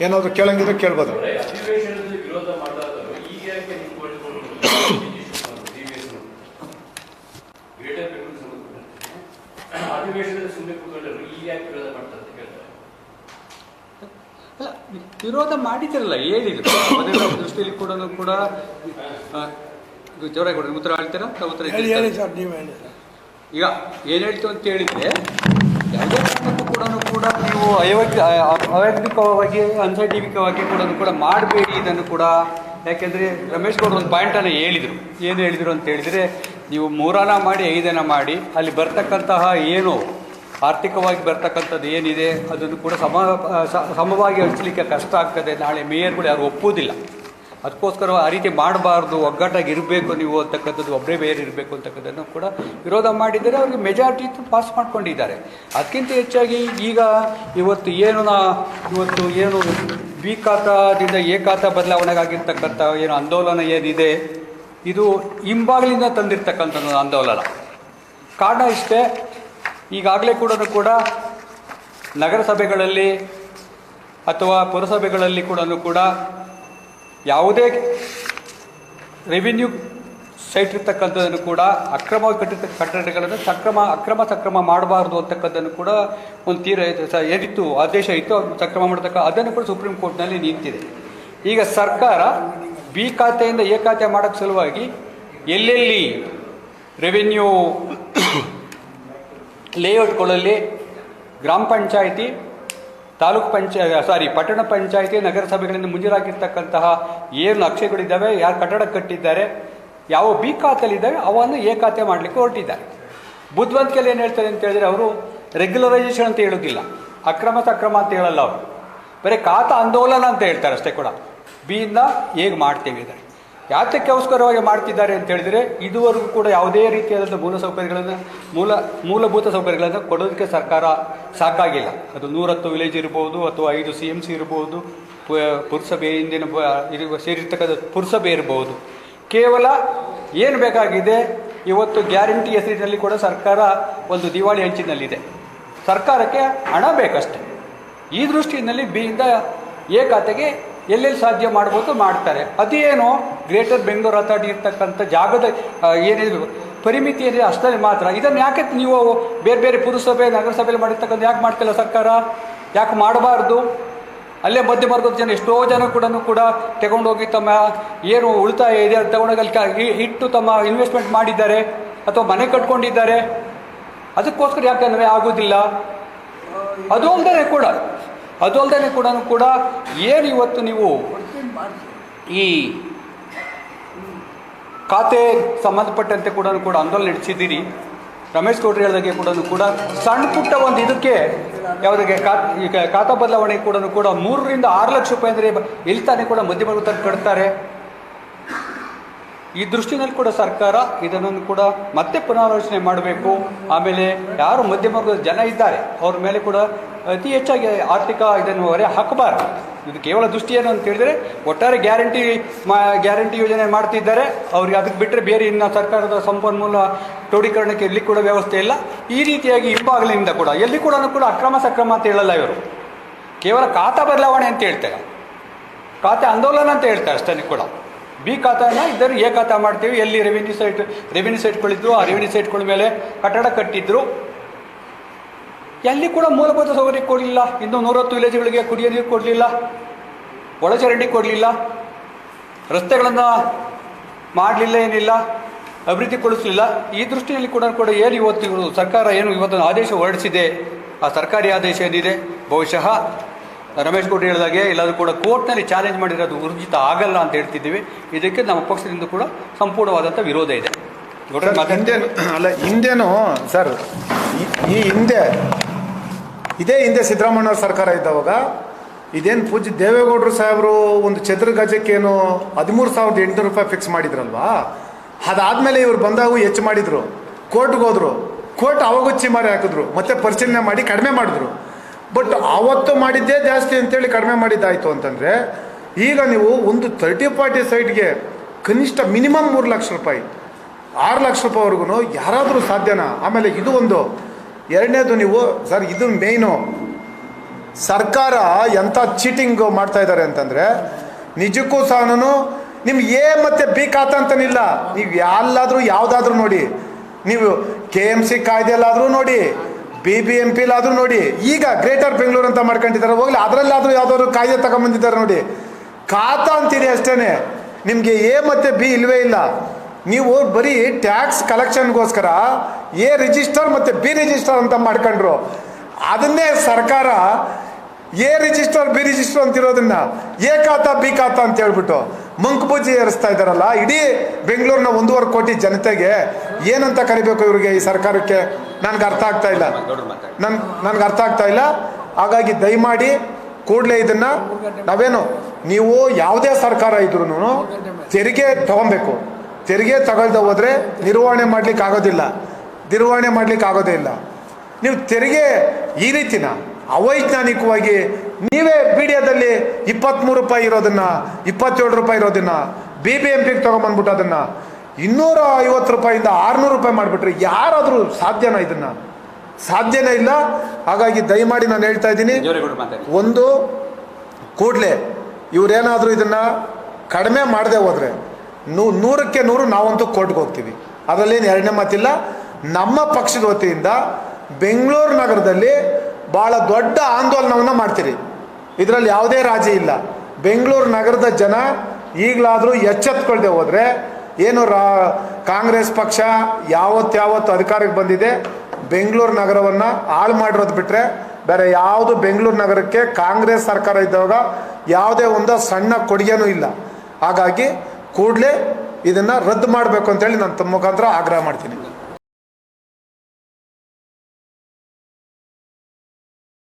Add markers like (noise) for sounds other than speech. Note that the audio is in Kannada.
ಏನಾದರೂ ಕೇಳಂಗಿದ್ರೆ ಕೇಳ್ಬೋದು. ವಿರೋಧ ಅಲ್ಲ ಮಾಡಿದ್ರಲ್ಲ ಹೇಳಿದ್ರು. ದೃಷ್ಟಿಯಲ್ಲಿ ಕೂಡ ಕೂಡ ಜೋರಾಗಿ ಕೊಡಿ ಉತ್ತರ ಹೇಳ್ತೀರಾ? ಉತ್ತರ ಈಗ ಏನು ಹೇಳ್ತು ಅಂತ ಹೇಳಿದ್ರೆ ಯಾವುದೇ ಕಾರಣಕ್ಕೂ ಕೂಡ ಕೂಡ ನೀವು ಅಯೋಗ್ಯ ಅವೈಜ್ಞಿಕವಾಗಿ ಕೂಡ ಕೂಡ ಮಾಡಬೇಡಿ, ಇದನ್ನು ಕೂಡ. ಯಾಕೆಂದರೆ ರಮೇಶ್ ಗೌಡ್ರು ಒಂದು ಪಾಯಿಂಟನ್ನು ಹೇಳಿದರು. ಏನು ಹೇಳಿದರು ಅಂತ ಹೇಳಿದರೆ, ನೀವು ಮೂರನ ಮಾಡಿ ಐದನ ಮಾಡಿ, ಅಲ್ಲಿ ಬರ್ತಕ್ಕಂತಹ ಏನು ಆರ್ಥಿಕವಾಗಿ ಬರ್ತಕ್ಕಂಥದ್ದು ಏನಿದೆ, ಅದನ್ನು ಕೂಡ ಸಮ ಸಮವಾಗಿ ಹಂಚಲಿಕ್ಕೆ ಕಷ್ಟ ಆಗ್ತದೆ. ನಾಳೆ ಮೇಯರ್ಗಳು ಯಾರು ಒಪ್ಪುವುದಿಲ್ಲ. ಅದಕ್ಕೋಸ್ಕರ ಆ ರೀತಿ ಮಾಡಬಾರ್ದು, ಒಗ್ಗಟ್ಟಾಗಿ ಇರಬೇಕು ನೀವು ಅಂತಕ್ಕಂಥದ್ದು ಒಬ್ಬರೇ ಬೇರೆ ಇರಬೇಕು ಅಂತಕ್ಕಂಥದ್ದನ್ನು ಕೂಡ ವಿರೋಧ ಮಾಡಿದರೆ ಅವ್ರಿಗೆ ಮೆಜಾರಿಟಿ ಪಾಸ್ ಮಾಡ್ಕೊಂಡಿದ್ದಾರೆ. ಅದಕ್ಕಿಂತ ಹೆಚ್ಚಾಗಿ ಈಗ ಇವತ್ತು ಏನು ನಾ, ಇವತ್ತು ಏನು ಬಿ ಖಾತಾದಿಂದ ಎ ಬದಲಾವಣೆಗಾಗಿರ್ತಕ್ಕಂಥ ಏನು ಆಂದೋಲನ ಏನಿದೆ, ಇದು ಹಿಂಬಾಗಿಲಿಂದ ತಂದಿರ್ತಕ್ಕಂಥ ಆಂದೋಲನ. ಕಾರಣ ಇಷ್ಟೇ, ಈಗಾಗಲೇ ಕೂಡ ಕೂಡ ನಗರಸಭೆಗಳಲ್ಲಿ ಅಥವಾ ಪುರಸಭೆಗಳಲ್ಲಿ ಕೂಡ ಕೂಡ ಯಾವುದೇ ರೆವಿನ್ಯೂ ಸೈಟ್ ಇರ್ತಕ್ಕಂಥದ್ದನ್ನು ಕೂಡ ಅಕ್ರಮವಾಗಿ ಕಟ್ಟಿರ್ತ, ಕಟ್ಟಡಗಳನ್ನು ಸಕ್ರಮ, ಅಕ್ರಮ ಸಕ್ರಮ ಮಾಡಬಾರ್ದು ಅಂತಕ್ಕಂಥದ್ದನ್ನು ಕೂಡ ಒಂದು ತೀರ ಏನಿತ್ತು ಆದೇಶ ಇತ್ತು, ಸಕ್ರಮ ಮಾಡತಕ್ಕ, ಅದನ್ನು ಕೂಡ ಸುಪ್ರೀಂ ಕೋರ್ಟ್ನಲ್ಲಿ ನಿಂತಿದೆ ಈಗ ಸರ್ಕಾರ ಬಿ ಖಾತೆಯಿಂದ ಎ ಖಾತೆ ಮಾಡೋಕ್ಕೆ ಸಲುವಾಗಿ ಎಲ್ಲೆಲ್ಲಿ ರೆವಿನ್ಯೂ ಲೇಔಟ್ಗಳಲ್ಲಿ (coughs) ಗ್ರಾಮ ಪಂಚಾಯಿತಿ ತಾಲೂಕು ಪಂಚಾಯ ಸಾರಿ, ಪಟ್ಟಣ ಪಂಚಾಯಿತಿ, ನಗರಸಭೆಗಳಿಂದ ಮುಂಜೂರಾಗಿರ್ತಕ್ಕಂತಹ ಏನು ನಕ್ಷೆಗಳಿದ್ದಾವೆ. ಯಾರು ಕಟ್ಟಡ ಕಟ್ಟಿದ್ದಾರೆ, ಯಾವ ಬಿ ಖಾತೆಯಲ್ಲಿದ್ದಾವೆ, ಅವನ್ನು ಎ ಖಾತೆ ಮಾಡಲಿಕ್ಕೆ ಹೊರಟಿದ್ದಾರೆ. ಬುದ್ಧಿವಂತಿಕೆಯಲ್ಲಿ ಏನು ಹೇಳ್ತಾರೆ ಅಂತ ಹೇಳಿದ್ರೆ ಅವರು ರೆಗ್ಯುಲರೈಸೇಷನ್ ಅಂತ ಹೇಳೋದಿಲ್ಲ. ಅಕ್ರಮ ಸಕ್ರಮ ಅಂತ ಹೇಳಲ್ಲ ಅವರು. ಬರೀ ಖಾತಾ ಆಂದೋಲನ ಅಂತ ಹೇಳ್ತಾರೆ ಅಷ್ಟೇ ಕೂಡ. ಬಿಯಿಂದ ಹೇಗೆ ಮಾಡ್ತೇವೆ ಇದ್ದಾರೆ ಯಾತಕ್ಕೋಸ್ಕರವಾಗಿ ಮಾಡ್ತಿದ್ದಾರೆ ಅಂತ ಹೇಳಿದರೆ ಇದುವರೆಗೂ ಕೂಡ ಯಾವುದೇ ರೀತಿಯಾದಂಥ ಮೂಲ ಸೌಕರ್ಯಗಳನ್ನು, ಮೂಲ, ಮೂಲಭೂತ ಸೌಕರ್ಯಗಳನ್ನು ಕೊಡೋದಕ್ಕೆ ಸರ್ಕಾರ ಸಾಕಾಗಿಲ್ಲ. ಅದು ನೂರತ್ತು ವಿಲೇಜ್ ಇರ್ಬೋದು ಅಥವಾ ಐದು ಸಿ ಎಂ ಸಿ ಇರ್ಬೋದು ಪುರಸಭೆ ಇಂದಿನ ಬ- ಇದು ಸೇರಿರ್ತಕ್ಕಂಥ ಪುರಸಭೆ ಇರ್ಬೋದು. ಕೇವಲ ಏನು ಬೇಕಾಗಿದೆ, ಇವತ್ತು ಗ್ಯಾರಂಟಿ ಹೆಸರಿನಲ್ಲಿ ಕೂಡ ಸರ್ಕಾರ ಒಂದು ದಿವಾಳಿ ಹಂಚಿನಲ್ಲಿದೆ. ಸರ್ಕಾರಕ್ಕೆ ಹಣ ಬೇಕಷ್ಟೆ. ಈ ದೃಷ್ಟಿಯಲ್ಲಿ ಬಿಯಿಂದ ಎ ಖಾತೆಗೆ ಎಲ್ಲೆಲ್ಲಿ ಸಾಧ್ಯ ಮಾಡ್ಬೋದು ಮಾಡ್ತಾರೆ. ಅದೇನು ಗ್ರೇಟರ್ ಬೆಂಗಳೂರು ಅಥಾರಿಟಿ ಇರ್ತಕ್ಕಂಥ ಜಾಗದ ಏನಿದೆ ಪರಿಮಿತಿ ಏನಿದೆ ಅಷ್ಟರಲ್ಲಿ ಮಾತ್ರ. ಇದನ್ನು ಯಾಕೆ ನೀವು ಬೇರೆ ಬೇರೆ ಪುರಸಭೆ, ನಗರಸಭೆಯಲ್ಲಿ ಮಾಡಿರ್ತಕ್ಕಂಥ ಯಾಕೆ ಮಾಡ್ತಿಲ್ಲ ಸರ್ಕಾರ? ಯಾಕೆ ಮಾಡಬಾರ್ದು? ಅಲ್ಲೇ ಮಧ್ಯ ವರ್ಗದ ಜನ ಎಷ್ಟೋ ಜನ ಕೂಡ ಕೂಡ ತಗೊಂಡೋಗಿ ತಮ್ಮ ಏನು ಉಳಿತಾಯ ಇದೆ ಅದು ತಗೊಂಡೋಗಿ ಅಲ್ಲಿ ಇಟ್ಟು ತಮ್ಮ ಇನ್ವೆಸ್ಟ್ಮೆಂಟ್ ಮಾಡಿದ್ದಾರೆ ಅಥವಾ ಮನೆ ಕಟ್ಕೊಂಡಿದ್ದಾರೆ. ಅದಕ್ಕೋಸ್ಕರ ಯಾಕೆ ಯಾಕಂದರೆ ಆಗೋದಿಲ್ಲ. ಅದು ಅಲ್ಲದೆ ಕೂಡ. ಅದು ಅಲ್ಲದೆ ಕೂಡ ಕೂಡ ಏನು ಇವತ್ತು ನೀವು ಈ ಖಾತೆ ಸಂಬಂಧಪಟ್ಟಂತೆ ಕೂಡ ಕೂಡ ಆಂದೋಲನ ನಡೆಸಿದ್ದೀರಿ. ರಮೇಶ್ ಗೌಡ್ರು ಹೇಳಿದಾಗೆ ಕೂಡ ಕೂಡ ಸಣ್ಣ ಪುಟ್ಟ ಒಂದು ಇದಕ್ಕೆ ಈಗ ಖಾತಾ ಬದಲಾವಣೆ ಕೂಡ ಕೂಡ ಮೂರರಿಂದ ಆರು ಲಕ್ಷ ರೂಪಾಯಿ ಅಂದರೆ ಎಲ್ಲಿ ತಾನೇ ಕೂಡ ಮಧ್ಯಮ ತಂದು ಕಟ್ತಾರೆ. ಈ ದೃಷ್ಟಿನಲ್ಲಿ ಕೂಡ ಸರ್ಕಾರ ಇದನ್ನು ಕೂಡ ಮತ್ತೆ ಪುನರಾಲೋಚನೆ ಮಾಡಬೇಕು. ಆಮೇಲೆ ಯಾರು ಮಧ್ಯಮ ಜನ ಇದ್ದಾರೆ, ಅವ್ರ ಮೇಲೆ ಕೂಡ ಅತಿ ಹೆಚ್ಚಾಗಿ ಆರ್ಥಿಕ ಇದನ್ನು ಹೊರೆ ಹಾಕಬಾರದು. ಇದು ಕೇವಲ ದೃಷ್ಟಿ ಏನು ಅಂತ ಹೇಳಿದರೆ ಒಟ್ಟಾರೆ ಗ್ಯಾರಂಟಿ ಮಾ, ಗ್ಯಾರಂಟಿ ಯೋಜನೆ ಮಾಡ್ತಿದ್ದಾರೆ. ಅವ್ರಿಗೆ ಅದಕ್ಕೆ ಬಿಟ್ಟರೆ ಬೇರೆ ಇನ್ನು ಸರ್ಕಾರದ ಸಂಪನ್ಮೂಲ ಕ್ರೋಢೀಕರಣಕ್ಕೆ ಎಲ್ಲಿ ಕೂಡ ವ್ಯವಸ್ಥೆ ಇಲ್ಲ. ಈ ರೀತಿಯಾಗಿ ಹಿಂಬಾಗಲಿನಿಂದ ಕೂಡ, ಎಲ್ಲಿ ಕೂಡ ಕೂಡ ಅಕ್ರಮ ಸಕ್ರಮ ಅಂತ ಹೇಳಲ್ಲ ಇವರು. ಕೇವಲ ಖಾತಾ ಬದಲಾವಣೆ ಅಂತ ಹೇಳ್ತಾರೆ. ಖಾತೆ ಆಂದೋಲನ ಅಂತ ಹೇಳ್ತಾರೆ ಅಷ್ಟೇ ಕೂಡ. ಬಿ ಖಾತಾನ ಇದ್ದರು ಎ ಖಾತಾ ಮಾಡ್ತೀವಿ. ಎಲ್ಲಿ ರೆವಿನ್ಯೂ ಸೈಟ್ ರೆವಿನ್ಯೂ ಸೈಟ್ಗಳಿದ್ರು ಆ ರೆವಿನ್ಯೂ ಸೈಟ್ಗಳ ಮೇಲೆ ಕಟ್ಟಡ ಕಟ್ಟಿದ್ರು. ಎಲ್ಲಿ ಕೂಡ ಮೂಲಭೂತ ಸೌಕರ್ಯ ಕೊಡಲಿಲ್ಲ. ಇನ್ನು ನೂರತ್ತು ವಿಲೇಜ್ಗಳಿಗೆ ಕುಡಿಯೋ ನೀರು ಕೊಡಲಿಲ್ಲ. ಒಳಚರಂಡಿ ಕೊಡಲಿಲ್ಲ. ರಸ್ತೆಗಳನ್ನು ಮಾಡಲಿಲ್ಲ ಏನಿಲ್ಲ. ಅಭಿವೃದ್ಧಿಗೊಳಿಸಲಿಲ್ಲ ಈ ದೃಷ್ಟಿಯಲ್ಲಿ ಕೂಡ ಕೂಡ ಏನು ಇವತ್ತು ಸರ್ಕಾರ ಏನು ಇವತ್ತು ಆದೇಶ ಹೊರಡಿಸಿದೆ? ಆ ಸರ್ಕಾರಿ ಆದೇಶ ಏನಿದೆ? ಬಹುಶಃ ರಮೇಶ್ ಕೋಟಿ ಹೇಳಿದಾಗೆ ಇಲ್ಲಾದರೂ ಕೂಡ ಕೋರ್ಟ್ನಲ್ಲಿ ಚಾಲೆಂಜ್ ಮಾಡಿರೋದು ಊರ್ಜಿತ ಆಗಲ್ಲ ಅಂತ ಹೇಳ್ತಿದ್ದೀವಿ. ಇದಕ್ಕೆ ನಮ್ಮ ಪಕ್ಷದಿಂದ ಕೂಡ ಸಂಪೂರ್ಣವಾದಂಥ ವಿರೋಧ ಇದೆ. ಹಿಂದೇನು ಅಲ್ಲ ಹಿಂದೇನು ಸರ್ ಈ ಹಿಂದೆ ಇದೇ ಹಿಂದೆ ಸಿದ್ದರಾಮಯ್ಯ ಸರ್ಕಾರ ಇದ್ದವಾಗ, ಇದೇನು ಪೂಜ್ಯ ದೇವೇಗೌಡರು ಸಾಹೇಬರು ಒಂದು ಚದುರ ಗಜಕ್ಕೇನು ಹದಿಮೂರು ಸಾವಿರದ ಎಂಟುನೂರು ರೂಪಾಯಿ ಫಿಕ್ಸ್ ಮಾಡಿದ್ರಲ್ವಾ? ಅದಾದ್ಮೇಲೆ ಇವ್ರು ಬಂದಾಗ ಹೆಚ್ಚು ಮಾಡಿದ್ರು. ಕೋರ್ಟ್ಗೆ ಹೋದ್ರು. ಕೋರ್ಟ್ ಅವಾಗುಚ್ಚಿ ಮಾರಿ ಹಾಕಿದ್ರು. ಮತ್ತೆ ಪರಿಶೀಲನೆ ಮಾಡಿ ಕಡಿಮೆ ಮಾಡಿದ್ರು. ಬಟ್ ಅವತ್ತು ಮಾಡಿದ್ದೇ ಜಾಸ್ತಿ ಅಂತೇಳಿ ಕಡಿಮೆ ಮಾಡಿದ್ದಾಯ್ತು ಅಂತಂದ್ರೆ, ಈಗ ನೀವು ಒಂದು ತರ್ಟಿ ಫಾರ್ಟಿ ಸೈಟ್ಗೆ ಕನಿಷ್ಠ ಮಿನಿಮಮ್ ಮೂರು ಲಕ್ಷ ರೂಪಾಯಿ, ಆರು ಲಕ್ಷ ರೂಪಾಯಿವರೆಗೂ ಯಾರಾದರೂ ಸಾಧ್ಯನಾ? ಆಮೇಲೆ ಇದು ಒಂದು. ಎರಡನೇದು ನೀವು, ಸರ್, ಇದು ಮೇಯ್ನು. ಸರ್ಕಾರ ಎಂಥ ಚೀಟಿಂಗ್ ಮಾಡ್ತಾ ಇದ್ದಾರೆ ಅಂತಂದ್ರೆ, ನಿಜಕ್ಕೂ ಸಹ ನಾನು ನಿಮ್ಗೆ ಎ ಮತ್ತೆ ಬಿ ಖಾತ ಅಂತನಿಲ್ಲ. ನೀವು ಎಲ್ಲಾದ್ರೂ ಯಾವುದಾದ್ರೂ ನೋಡಿ. ನೀವು ಕೆ ಎಂ ಸಿ ಕಾಯ್ದೆಲ್ಲಾದರೂ ನೋಡಿ, ಬಿ ಬಿ ಎಂ ಪಿಲಾದ್ರೂ ನೋಡಿ. ಈಗ ಗ್ರೇಟರ್ ಬೆಂಗಳೂರು ಅಂತ ಮಾಡ್ಕೊಂಡಿದ್ದಾರೆ. ಹೋಗ್ಲಿ, ಅದರಲ್ಲಾದರೂ ಯಾವ್ದಾದ್ರು ಕಾಯ್ದೆ ತಗೊಂಬಂದಿದ್ದಾರೆ ನೋಡಿ. ಖಾತಾ ಅಂತೀರಿ ಅಷ್ಟೇನೆ. ನಿಮಗೆ ಎ ಮತ್ತೆ ಬಿ ಇಲ್ವೇ ಇಲ್ಲ. ನೀವು ಬರೀ ಟ್ಯಾಕ್ಸ್ ಕಲೆಕ್ಷನ್ಗೋಸ್ಕರ ಎ ರಿಜಿಸ್ಟರ್ ಮತ್ತು ಬಿ ರಿಜಿಸ್ಟರ್ ಅಂತ ಮಾಡ್ಕೊಂಡ್ರು. ಅದನ್ನೇ ಸರ್ಕಾರ ಎ ರಿಜಿಸ್ಟರ್ ಬಿ ರಿಜಿಸ್ಟರ್ ಅಂತಿರೋದನ್ನ ಎ ಖಾತಾ ಬಿ ಖಾತಾ ಅಂತ ಹೇಳ್ಬಿಟ್ಟು ಮಂಕುಬೂಜಿ ಏರಿಸ್ತಾ ಇದ್ದಾರಲ್ಲ, ಇಡೀ ಬೆಂಗಳೂರಿನ ಒಂದೂವರೆ ಕೋಟಿ ಜನತೆಗೆ ಏನಂತ ಕರಿಬೇಕು ಇವರಿಗೆ ಈ ಸರ್ಕಾರಕ್ಕೆ? ನನ್ಗೆ ಅರ್ಥ ಆಗ್ತಾ ಇಲ್ಲ. ನನ್, ನನ್ಗೆ ಅರ್ಥ ಆಗ್ತಾ ಇಲ್ಲ. ಹಾಗಾಗಿ ದಯಮಾಡಿ ಕೂಡಲೇ ಇದನ್ನ ನಾವೇನು, ನೀವು ಯಾವುದೇ ಸರ್ಕಾರ ಇದ್ರೂ ತೆರಿಗೆ ತಗೊಬೇಕು. ತೆರಿಗೆ ತಗೊಳ್ದೆ ಹೋದರೆ ನಿರ್ವಹಣೆ ಮಾಡ್ಲಿಕ್ಕೆ ಆಗೋದಿಲ್ಲ. ನಿರ್ವಹಣೆ ಮಾಡ್ಲಿಕ್ಕೆ ಆಗೋದೇ ಇಲ್ಲ. ನೀವು ತೆರಿಗೆ ಈ ರೀತಿನ ಅವೈಜ್ಞಾನಿಕವಾಗಿ ನೀವೇ ಮೀಡಿಯಾದಲ್ಲಿ ಇಪ್ಪತ್ತ್ಮೂರು ರೂಪಾಯಿ ಇರೋದನ್ನ ಇಪ್ಪತ್ತೇಳು ರೂಪಾಯಿ ಇರೋದನ್ನ ಬಿ ಬಿ ಎಂ ಪಿಗೆ ತಗೊಂಬಂದ್ಬಿಟ್ಟು ಅದನ್ನ ಇನ್ನೂರ ಐವತ್ತು ರೂಪಾಯಿಂದ ಆರುನೂರು ರೂಪಾಯಿ ಮಾಡಿಬಿಟ್ರೆ ಯಾರಾದರೂ ಸಾಧ್ಯನಾ ಇದನ್ನ? ಸಾಧ್ಯನೇ ಇಲ್ಲ. ಹಾಗಾಗಿ ದಯಮಾಡಿ ನಾನು ಹೇಳ್ತಾ ಇದ್ದೀನಿ. ಒಂದು ಕೂಡಲೇ ಇವರೇನಾದರೂ ಇದನ್ನ ಕಡಿಮೆ ಮಾಡದೆ ಹೋದ್ರೆ ನೂ, ನೂರಕ್ಕೆ ನೂರು ನಾವಂತೂ ಕೋರ್ಟ್ಗೆ ಹೋಗ್ತೀವಿ. ಅದರಲ್ಲೇನು ಎರಡನೇ ಮಾತಿಲ್ಲ, ನಮ್ಮ ಪಕ್ಷದ ವತಿಯಿಂದ ಬೆಂಗಳೂರು ನಗರದಲ್ಲಿ ಭಾಳ ದೊಡ್ಡ ಆಂದೋಲನವನ್ನು ಮಾಡ್ತೀರಿ. ಇದರಲ್ಲಿ ಯಾವುದೇ ರಾಜಿ ಇಲ್ಲ. ಬೆಂಗಳೂರು ನಗರದ ಜನ ಈಗಲಾದರೂ ಎಚ್ಚೆತ್ಕೊಳ್ದೆ ಹೋದರೆ ಏನು ರಾ, ಕಾಂಗ್ರೆಸ್ ಪಕ್ಷ ಯಾವತ್ತಾವತ್ತು ಅಧಿಕಾರಕ್ಕೆ ಬಂದಿದೆ, ಬೆಂಗಳೂರು ನಗರವನ್ನು ಹಾಳು ಮಾಡಿರೋದು ಬಿಟ್ಟರೆ ಬೇರೆ ಯಾವುದು ಬೆಂಗಳೂರು ನಗರಕ್ಕೆ ಕಾಂಗ್ರೆಸ್ ಸರ್ಕಾರ ಇದ್ದಾಗ ಯಾವುದೇ ಒಂದು ಸಣ್ಣ ಕೊಡುಗೆನೂ ಇಲ್ಲ. ಹಾಗಾಗಿ ಕೂಡಲೇ ಇದನ್ನು ರದ್ದು ಮಾಡಬೇಕು ಅಂತೇಳಿ ನಾನು ತಮ್ಮ ಮುಖಾಂತರ ಆಗ್ರಹ ಮಾಡ್ತೀನಿ.